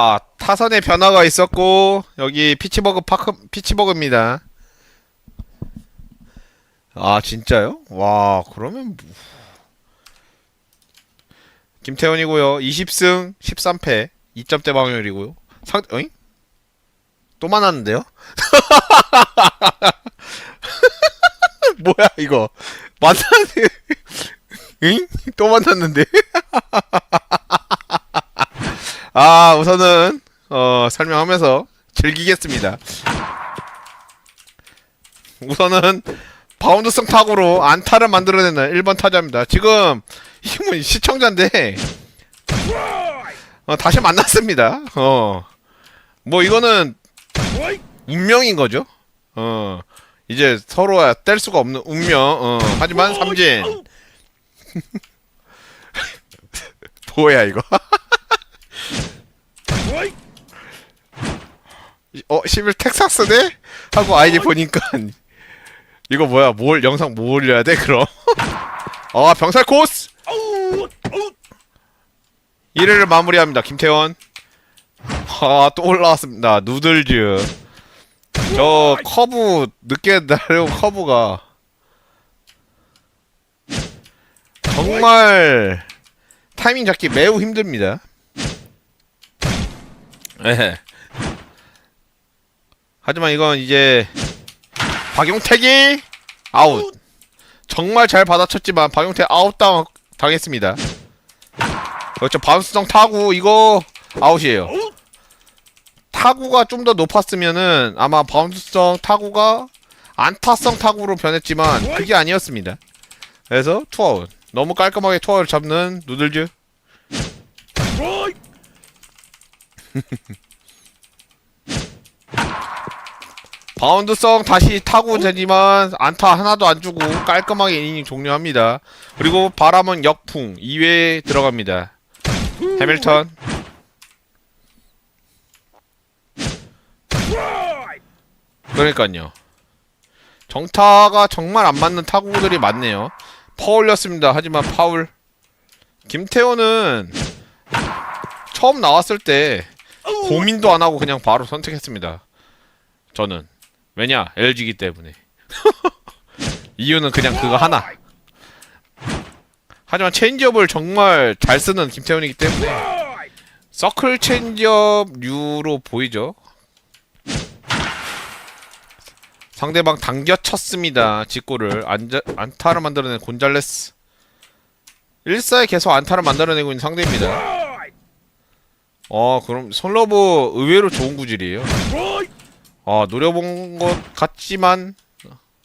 아, 타선에 변화가 있었고 여기 피치버그 파크 피치버그입니다. 아, 진짜요? 와, 그러면 뭐... 김태훈이고요. 20승 13패 2점대 방어율이고요. 상 어잉? 또 만났는데요? 뭐야 이거? 만났네. 응? 또 만났는데? 아, 우선은 어, 설명하면서 즐기겠습니다. 우선은 바운드성 타구로 안타를 만들어내는 1번 타자입니다. 지금 이분 시청자인데 어, 다시 만났습니다. 어. 뭐 이거는 운명인 거죠. 어. 이제 서로 뗄 수가 없는 운명. 어. 하지만 삼진. 뭐야 이거? 어, 11 텍사스네? 하고 아이디 보니까 이거 뭐야? 뭘 영상 뭐 올려야 돼? 그럼. 아, 병살 코스. 1회를 마무리합니다. 김태원. 아, 또 올라왔습니다. 누들즈. 저 커브 늦게 날려온 커브가 정말 타이밍 잡기 매우 힘듭니다. 예. 하지만 이건 이제 박용택이 아웃. 정말 잘 받아쳤지만 박용택 아웃 당 당했습니다. 그렇죠. 바운스성 타구 이거 아웃이에요. 타구가 좀 더 높았으면은 아마 바운스성 타구가 안타성 타구로 변했지만 그게 아니었습니다. 그래서 투아웃. 너무 깔끔하게 투아웃을 잡는 누들즈. 바운드성 다시 타고 되지만 안타 하나도 안 주고 깔끔하게 이닝 종료합니다. 그리고 바람은 역풍 2회에 들어갑니다. 해밀턴 그러니까요. 정타가 정말 안 맞는 타구들이 많네요. 파울렸습니다. 하지만 파울. 김태호는 처음 나왔을 때 고민도 안 하고 그냥 바로 선택했습니다. 저는 왜냐 LG기 때문에 이유는 그냥 그거 하나. 하지만 체인지업을 정말 잘 쓰는 김태훈이기 때문에 서클 체인지업류로 보이죠. 상대방 당겨 쳤습니다. 직구를 안자, 안타를 만들어낸 곤잘레스. 1사에 계속 안타를 만들어내고 있는 상대입니다. 어, 그럼 솔러브 의외로 좋은 구질이에요. 어, 노려본 것 같지만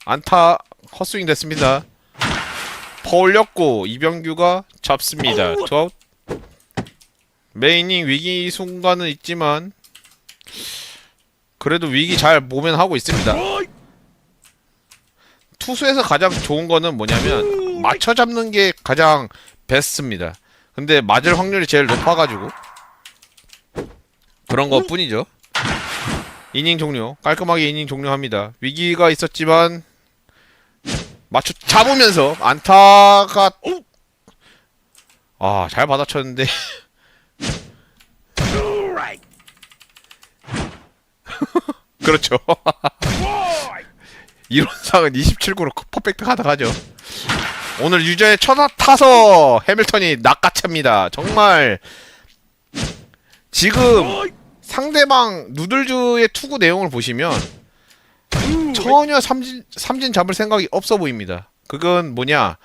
안타 헛스윙 됐습니다. 퍼 올렸고 이병규가 잡습니다. 투아웃. 메이닝 위기 순간은 있지만 그래도 위기 잘 모면하고 있습니다. 투수에서 가장 좋은 거는 뭐냐면 맞춰 잡는 게 가장 베스트입니다. 근데 맞을 확률이 제일 높아가지고 그런 것 뿐이죠. 이닝 종료 깔끔하게 이닝 종료합니다. 위기가 있었지만 맞춰 잡으면서 안타가 아 잘 받아쳤는데 그렇죠. 이론상은 27구로 퍼펙트 가능하죠. 오늘 유저의 첫 타서 해밀턴이 낚아챕니다. 정말 지금 상대방 누들즈의 투구 내용을 보시면 전혀 삼진, 삼진 잡을 생각이 없어 보입니다. 그건 뭐냐?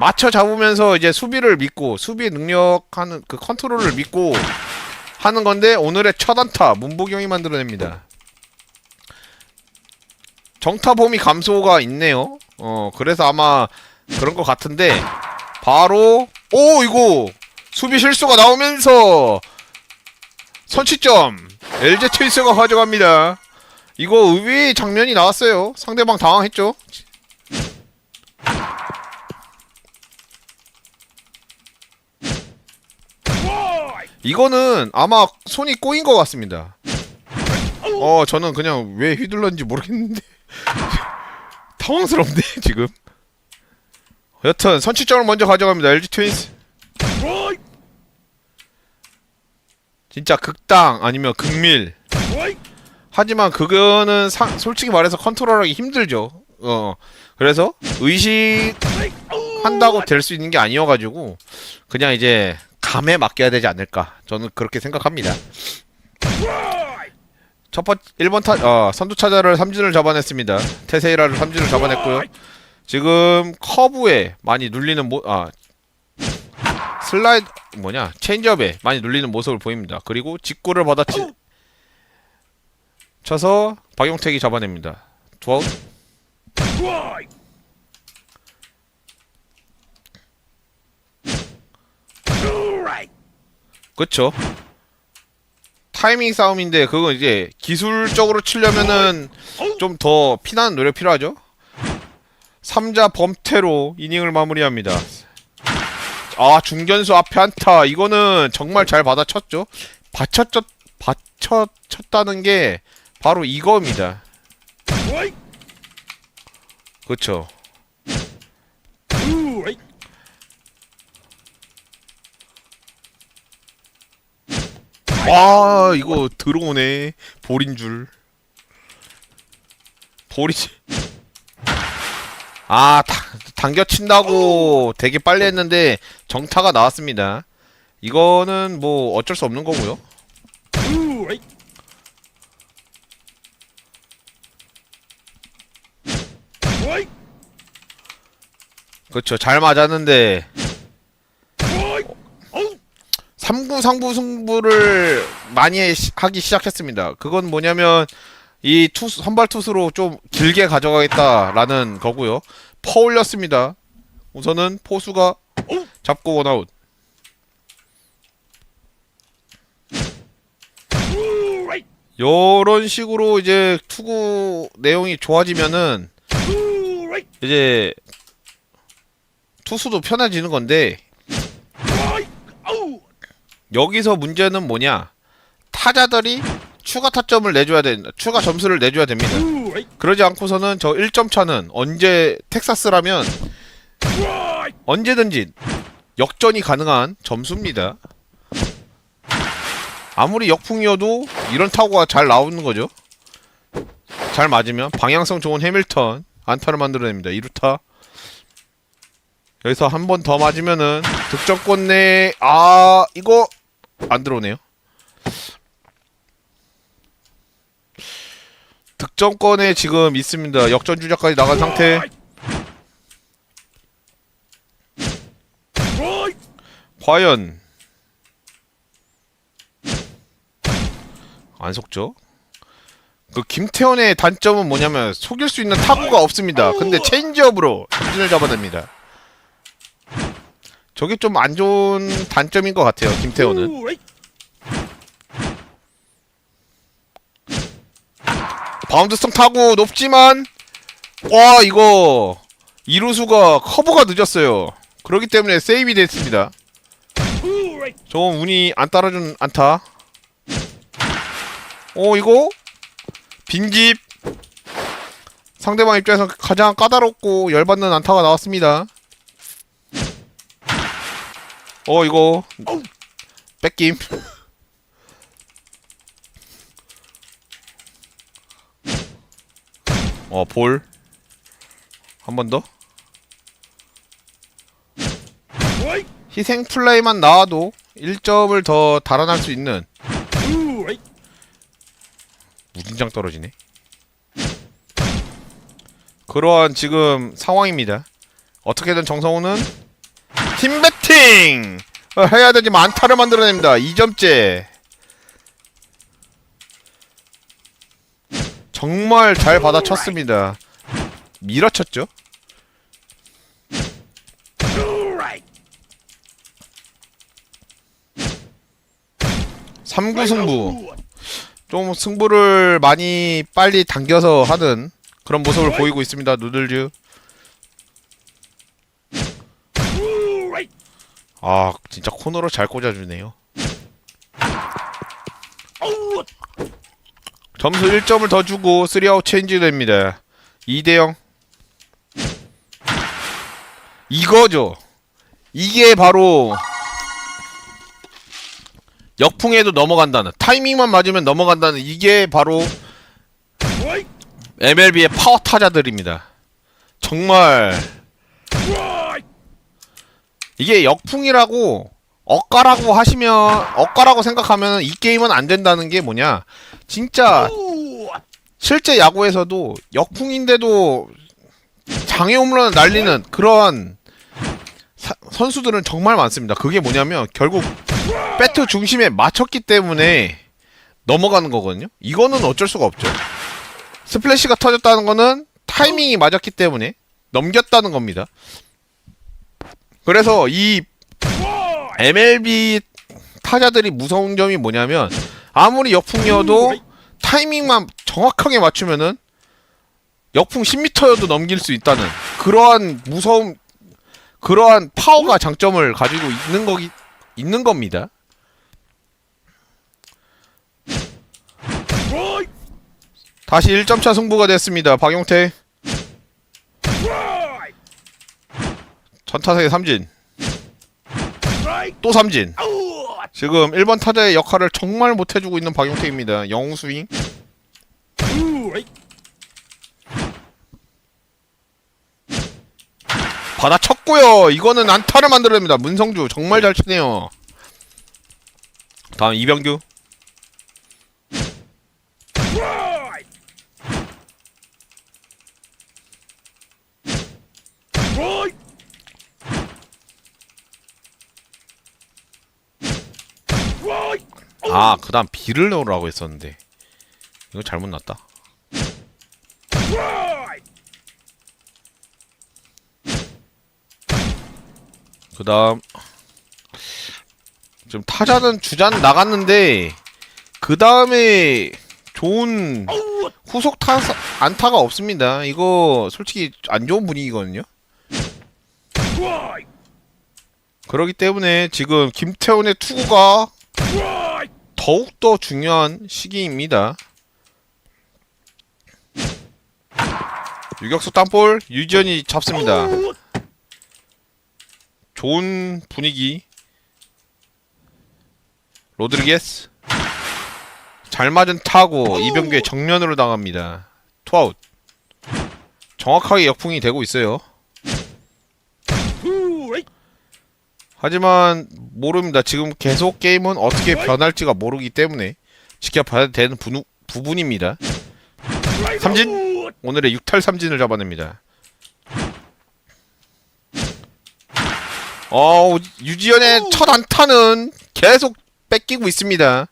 맞춰 잡으면서 이제 수비를 믿고 수비 능력하는 그 컨트롤을 믿고 하는 건데 오늘의 첫 안타 문보경이 만들어냅니다. 정타범위 감소가 있네요. 어 그래서 아마 그런 것 같은데 바로 오 이거 수비 실수가 나오면서 선취점 LG 트윈스가 가져갑니다. 이거 의외의 장면이 나왔어요. 상대방 당황했죠. 이거는 아마 손이 꼬인 것 같습니다. 어, 저는 그냥 왜 휘둘렀는지 모르겠는데 당황스럽네 지금. 여튼 선취점을 먼저 가져갑니다. LG 트윈스. 진짜 극당 아니면 극밀. 하지만 그거는 사- 솔직히 말해서 컨트롤하기 힘들죠. 어. 그래서 의식한다고 될 수 있는 게 아니어가지고 그냥 이제 감에 맡겨야 되지 않을까. 저는 그렇게 생각합니다. 첫 번째 1번 타 어, 선두 타자를 삼진을 잡아냈습니다. 테세이라를 삼진을 잡아냈고요. 지금 커브에 많이 눌리는 모 아, 슬라이드 뭐냐 체인지업에 많이 눌리는 모습을 보입니다. 그리고 직구를 받아치 쳐서 박용택이 잡아냅니다. 두아웃 그쵸 타이밍 싸움인데 그건 이제 기술적으로 치려면은 좀 더 피나는 노력 필요하죠 3자 범퇴로 이닝을 마무리합니다 아 중견수 앞에 안타. 이거는 정말 잘 받아쳤죠? 받쳤 받쳤쳤다는 게 바로 이거입니다. 그쵸. 와 이거 들어오네. 볼인 줄. 볼이지 아 다, 당겨 친다고 되게 빨리 했는데 정타가 나왔습니다. 이거는 뭐 어쩔 수 없는 거고요. 그렇죠. 잘 맞았는데. 3구 상부 승부를 많이 해- 하기 시작했습니다. 그건 뭐냐면 이 투수 선발 투수로 좀 길게 가져가겠다라는 거고요. 퍼 올렸습니다. 우선은 포수가 잡고 원아웃. 요런 식으로 이제 투구 내용이 좋아지면은 이제 투수도 편해지는 건데 여기서 문제는 뭐냐? 타자들이 추가 타점을 내줘야 된다. 추가 점수를 내줘야 됩니다. 그러지 않고서는 저 1점 차는 언제 텍사스라면 언제든지 역전이 가능한 점수입니다. 아무리 역풍이어도 이런 타구가 잘 나오는 거죠. 잘 맞으면 방향성 좋은 해밀턴 안타를 만들어냅니다. 2루타. 여기서 한 번 더 맞으면은 득점권 내, 아, 이거 안 들어오네요. 득점권에 지금 있습니다. 역전 주자까지 나간 상태. 과연 안 속죠? 그 김태원의 단점은 뭐냐면 속일 수 있는 타구가 없습니다. 근데 체인지업으로 삼진을 잡아냅니다. 저게 좀 안 좋은 단점인 것 같아요. 김태원은. 바운드성 타구 높지만 와 이거 이루수가 커버가 늦었어요. 그렇기 때문에 세이브 됐습니다. 저건 운이 안 따라준 안타. 어 이거 빈집 상대방 입장에서 가장 까다롭고 열받는 안타가 나왔습니다. 어 이거 뺏김. 어 볼. 한 번 더. 희생 플레이만 나와도 1점을 더 달아날 수 있는 무진장 떨어지네. 그러한 지금 상황입니다. 어떻게든 정성호는 팀 배팅 어, 해야 되지만 안타를 만들어냅니다. 2점째. 정말 잘 받아쳤습니다. 밀어쳤죠? 삼구 승부. 좀 승부를 많이 빨리 당겨서 하는 그런 모습을 보이고 있습니다. 누들즈. 아, 진짜 코너로 잘 꽂아주네요. 점수 1점을 더 주고 3아웃 체인지 됩니다. 2대0. 이거죠. 이게 바로 역풍에도 넘어간다는 타이밍만 맞으면 넘어간다는 이게 바로 MLB의 파워 타자들입니다. 정말 이게 역풍이라고 억가라고 하시면 억가라고 생각하면 이 게임은 안 된다는 게 뭐냐? 진짜 실제 야구에서도 역풍인데도 장애 홈런을 날리는 그런 사- 선수들은 정말 많습니다. 그게 뭐냐면 결국 배트 중심에 맞췄기 때문에 넘어가는 거거든요. 이거는 어쩔 수가 없죠. 스플래시가 터졌다는 거는 타이밍이 맞았기 때문에 넘겼다는 겁니다. 그래서 이 MLB 타자들이 무서운 점이 뭐냐면 아무리 역풍이어도 타이밍만 정확하게 맞추면은 역풍 10m여도 넘길 수 있다는 그러한 무서움 그러한 파워가 장점을 가지고 있는 거기 있는 겁니다. 다시 1점차 승부가 됐습니다. 박용태 전타석의 삼진 또 삼진 지금 1번 타자의 역할을 정말 못해주고 있는 박용태입니다. 영웅 스윙 받아쳤고요. 이거는 안타를 만들어냅니다. 문성주 정말 잘 치네요. 다음 이병규 아 그 다음 비를 넣으라고 했었는데 이거 잘못 났다. 그 다음 지금 타자는 주자는 나갔는데 그 다음에 좋은 후속 타 안타가 없습니다. 이거 솔직히 안 좋은 분위기거든요. 그렇기 때문에 지금 김태훈의 투구가 더욱더 중요한 시기입니다. 유격수 땅볼 유지현이 잡습니다. 좋은 분위기. 로드리게스 잘 맞은 타고 이병규의 정면으로 당합니다. 투아웃. 정확하게 역풍이 되고 있어요. 하지만 모릅니다. 지금 계속 게임은 어떻게 변할지가 모르기 때문에 지켜봐야 되는 부, 부분입니다. 삼진 오늘의 6탈 삼진을 잡아냅니다. 어 유지현의 첫 안타는 계속 뺏기고 있습니다.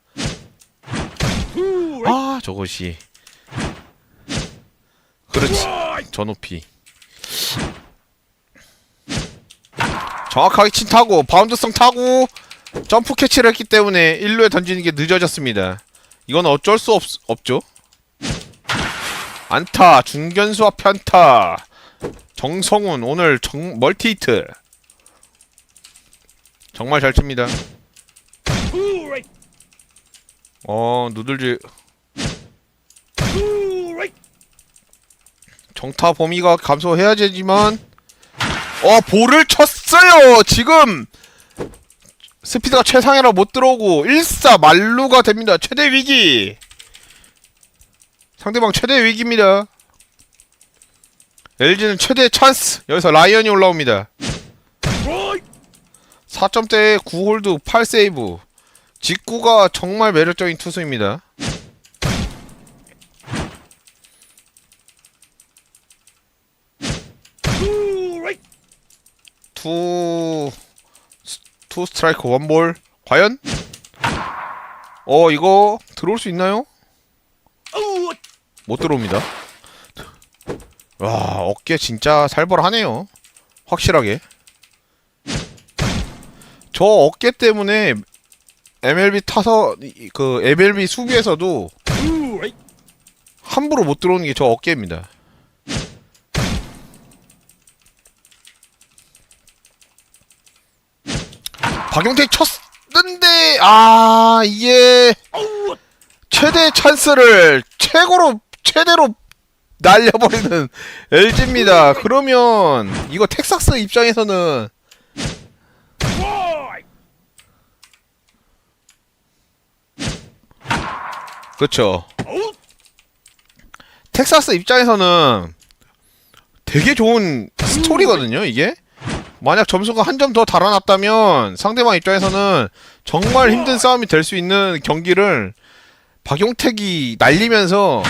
아 저것이 그렇지 저 높이 정확하게 친 타고 바운드성 타고 점프 캐치를 했기 때문에 1루에 던지는 게 늦어졌습니다. 이건 어쩔 수 없, 없죠. 안타 중견수 앞에 안타 정성훈 오늘 정, 멀티히트 정말 잘 칩니다. 어 누들지 정타 범위가 감소해야 되지만 어 볼을 쳤어 요. 지금 스피드가 최상이라 못 들어오고 1사 만루가 됩니다. 최대 위기. 상대방 최대 위기입니다. LG는 최대 찬스. 여기서 라이언이 올라옵니다. 4점대에 9홀드 8세이브. 직구가 정말 매력적인 투수입니다 투, 스- 투 스트라이크 원볼 과연? 어 이거 들어올 수 있나요? 못 들어옵니다. 와 어깨 진짜 살벌하네요. 확실하게. 저 어깨 때문에 MLB 타서 이- 그 MLB 수비에서도 함부로 못 들어오는 게 저 어깨입니다. 박용택 쳤는데 아 이게 최대 찬스를 최고로 최대로 날려버리는 LG입니다. 그러면 이거 텍사스 입장에서는 그쵸. 텍사스 입장에서는 되게 좋은 스토리거든요, 이게. 만약 점수가 한 점 더 달아났다면 상대방 입장에서는 정말 힘든 싸움이 될 수 있는 경기를 박용택이 날리면서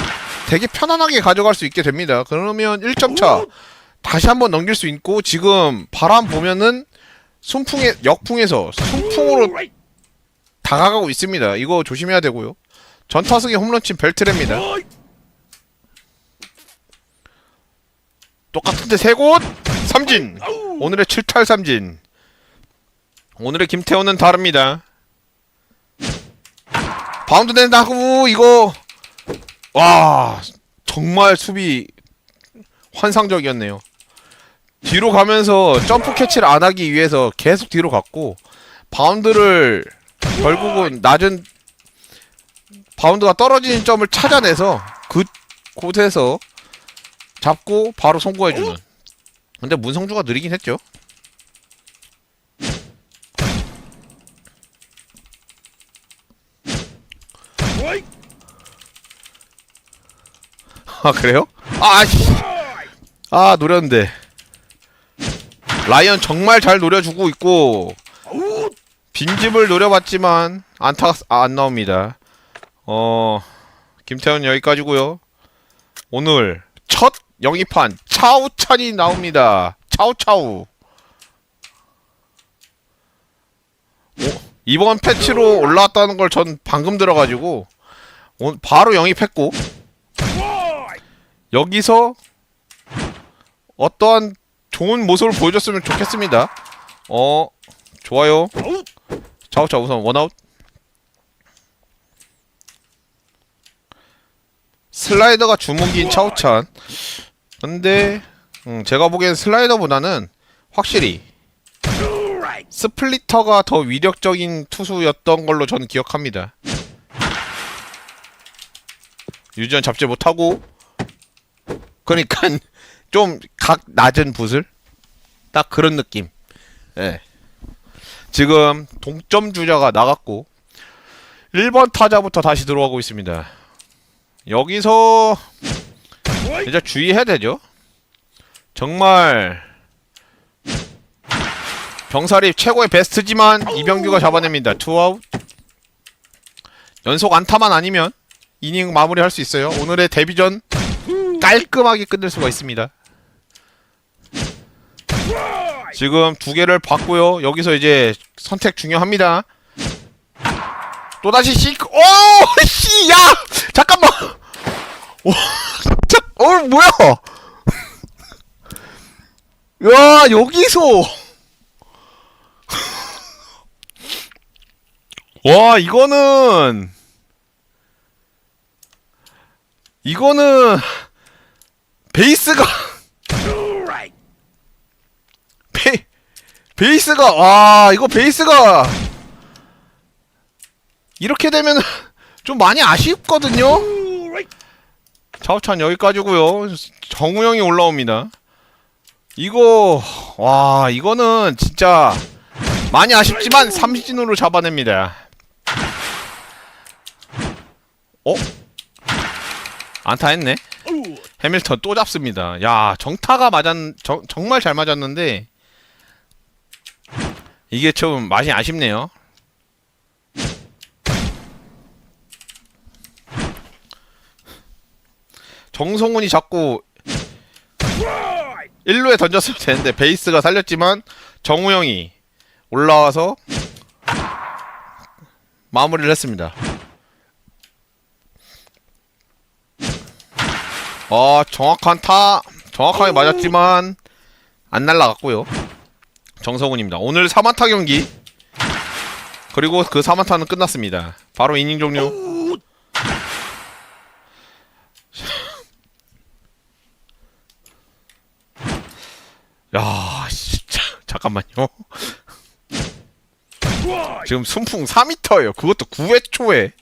되게 편안하게 가져갈 수 있게 됩니다. 그러면 1점 차 다시 한번 넘길 수 있고 지금 바람 보면은 순풍에 역풍에서 순풍으로 다가가고 있습니다. 이거 조심해야 되고요. 전타석에 홈런친 벨트랩니다. 똑같은데 세 곳 삼진. 오늘의 7탈 삼진. 오늘의 김태호는 다릅니다. 바운드 낸다고 이거 와 정말 수비 환상적이었네요. 뒤로 가면서 점프 캐치를 안 하기 위해서 계속 뒤로 갔고 바운드를 결국은 낮은 바운드가 떨어지는 점을 찾아내서 그 곳에서 잡고 바로 송구해주는. 근데 문성주가 느리긴 했죠. 아 그래요? 아 씨. 아 노렸는데. 라이언 정말 잘 노려주고 있고 빈집을 노려봤지만 안타가 쓰- 아, 안 나옵니다. 어 김태현 여기까지고요. 오늘 첫 영입한 차우찬이 나옵니다. 차우차우. 오, 이번 패치로 올라왔다는 걸 전 방금 들어가지고 오, 바로 영입했고 여기서 어떠한 좋은 모습을 보여줬으면 좋겠습니다. 어 좋아요. 차우차우 우선 원아웃. 슬라이더가 주목인 차우찬. 근데 음, 제가 보기엔 슬라이더보다는 확실히 스플리터가 더 위력적인 투수였던 걸로 저는 기억합니다. 유전 잡지 못하고 그러니까 좀 각 낮은 붓을 딱 그런 느낌. 예. 지금 동점 주자가 나갔고 1번 타자부터 다시 들어가고 있습니다. 여기서 이제 주의해야 되죠. 정말 병살이 최고의 베스트지만 이병규가 잡아냅니다. 투아웃. 연속 안타만 아니면 이닝 마무리할 수 있어요. 오늘의 데뷔전 깔끔하게 끝낼 수가 있습니다. 지금 두 개를 봤고요. 여기서 이제 선택 중요합니다. 또다시 시, 오, 씨, 야, 잠깐만. 오, 자, 어, 뭐야? 야, 여기서. 와, 이거는. 이거는. 베이스가. 베, 베이스가, 와, 이거 베이스가. 이렇게 되면 좀 많이 아쉽거든요? 차우찬 여기까지고요 정우영이 올라옵니다. 이거, 와, 이거는 진짜 많이 아쉽지만 삼진으로 잡아냅니다. 어? 안타 했네? 해밀턴 또 잡습니다. 야, 정타가 맞았, 정, 정말 잘 맞았는데, 이게 좀 맛이 아쉽네요. 정성훈이 자꾸 1루에 던졌으면 되는데 베이스가 살렸지만 정우영이 올라와서 마무리를 했습니다. 어, 정확한 타, 정확하게 맞았지만 안 날라갔고요. 정성훈입니다. 오늘 3안타 경기 그리고 그 3안타는 끝났습니다. 바로 이닝 종료. 야, 진짜 잠깐만요. 지금 순풍 4m예요. 그것도 9회 초에.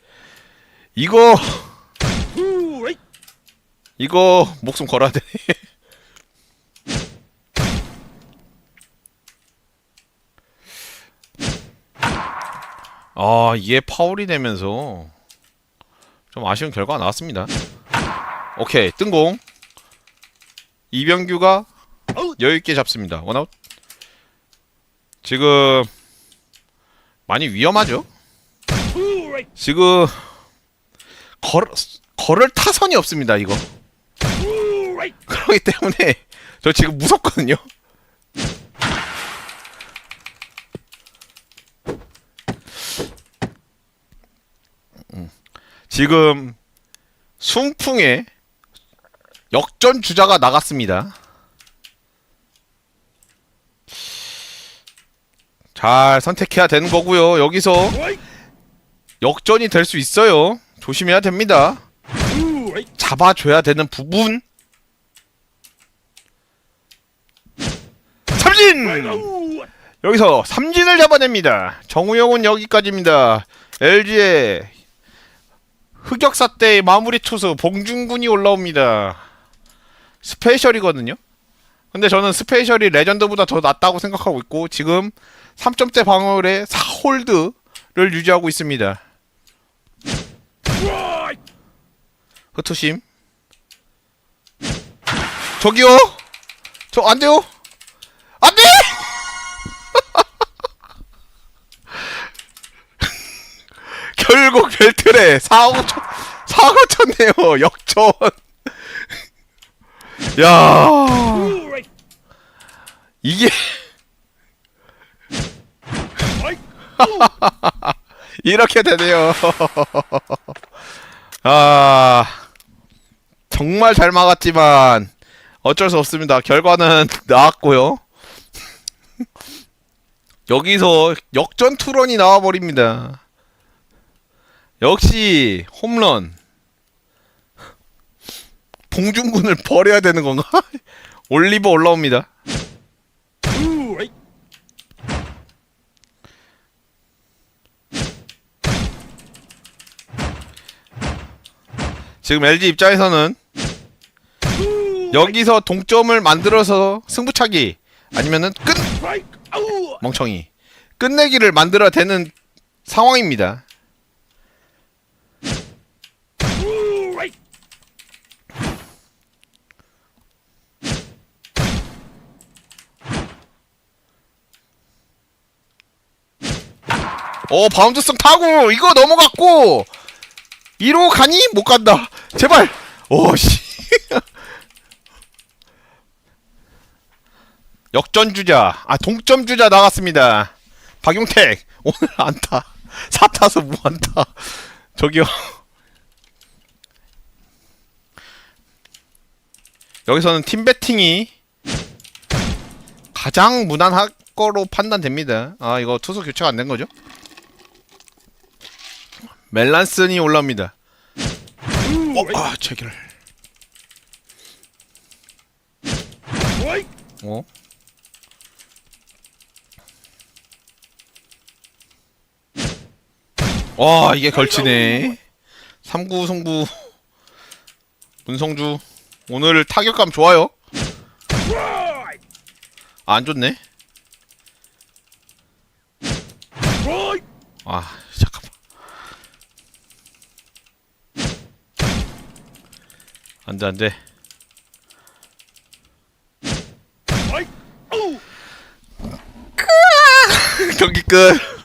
이거 이거 목숨 걸어야 돼. 아, 이게 파울이 되면서 좀 아쉬운 결과가 나왔습니다. 오케이 뜬공 이병규가 여유 있게 잡습니다. 원아웃. 지금 많이 위험하죠? 지금 걸 걸을 타선이 없습니다. 이거 그렇기 때문에 저 지금 무섭거든요. 음. 지금 순풍에 역전 주자가 나갔습니다. 잘 선택해야 되는 거고요. 여기서 역전이 될 수 있어요. 조심해야 됩니다. 잡아줘야 되는 부분. 삼진! 여기서 삼진을 잡아냅니다. 정우영은 여기까지입니다. LG의 흑역사 때의 마무리 투수 봉준군이 올라옵니다. 스페셜이거든요. 근데 저는 스페셜이 레전드보다 더 낫다고 생각하고 있고 지금 3점대 방어율의 4홀드를 유지하고 있습니다. 흩투심. 저기요! 저 안 돼요? 안 돼! 결국 벨트레 사고 쳤 사고 쳤네요 역전. 야. 이게 이렇게 되네요 아 정말 잘 막았지만 어쩔 수 없습니다. 결과는 나왔고요. 여기서 역전 투런이 나와 버립니다. 역시 홈런. 봉준군을 버려야 되는 건가? 올리버 올라옵니다. 지금 LG 입장에서는 여기서 동점을 만들어서 승부차기 아니면은 끝 멍청이 끝내기를 만들어야 되는 상황입니다. 어 바운드성 타고 이거 넘어갔고 1호 가니 못 간다. 제발. 오 씨. 역전 주자. 아 동점 주자 나갔습니다. 박용택 오늘 안타. 4타수 무안타. 저기요. 여기서는 팀 배팅이 가장 무난할 거로 판단됩니다. 아 이거 투수 교체가 안 된 거죠? 멜란슨이 올라옵니다. 어, 아, 체결. 어? 와, 이게 걸치네. 3구 송구 문성주 오늘 타격감 좋아요. 아, 안 좋네. 아, 잠깐만. 안돼 안돼. 경기 끝.